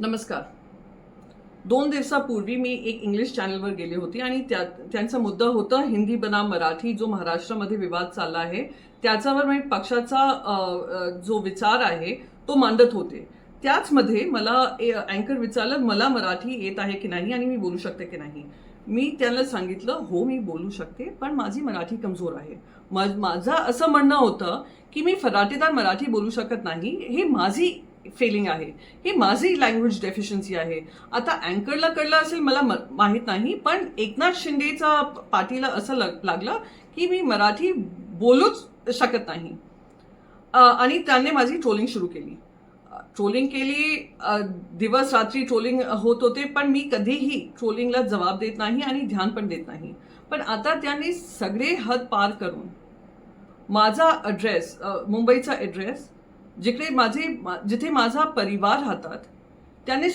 नमस्कार. दोन दिवसापूर्वी मी एक इंग्लिश चॅनलवर गेले होते आणि त्या त्यांचा मुद्दा होता हिंदी बनाम मराठी जो महाराष्ट्रामध्ये विवाद चालला आहे. त्याच्यावर मी पक्षाचा जो विचार आहे तो मांडत होते. त्याचमध्ये मला अँकर विचारलं मला मराठी येत आहे की नाही आणि मी बोलू शकते की नाही? मी त्यांना सांगितलं हो मी बोलू शकते पण माझी मराठी कमजोर आहे. माझं असं म्हणणं होतं की मी फराटेदार मराठी बोलू शकत नाही. हे माझी फेलिंग आहे. ही माझी लँग्वेज डेफिशियन्सी आहे. आता अँकरला कळलं असेल मला म- नाही पण एकनाथ शिंदेचा पाठीला असं लग- लागलं की मी मराठी बोलूच शकत नाही. आणि त्याने माझी ट्रोलिंग सुरू केली. ट्रोलिंग केली दिवस रात्री ट्रोलिंग होत होते पण मी कधीही ट्रोलिंगला जबाब देत नाही आणि ध्यान पण देत नाही. पण आता त्यांनी सगळे हद पार करून माझा ॲड्रेस मुंबईचा ॲड्रेस जिकडे माझे जिथे माझा परिवार राहतात त्याने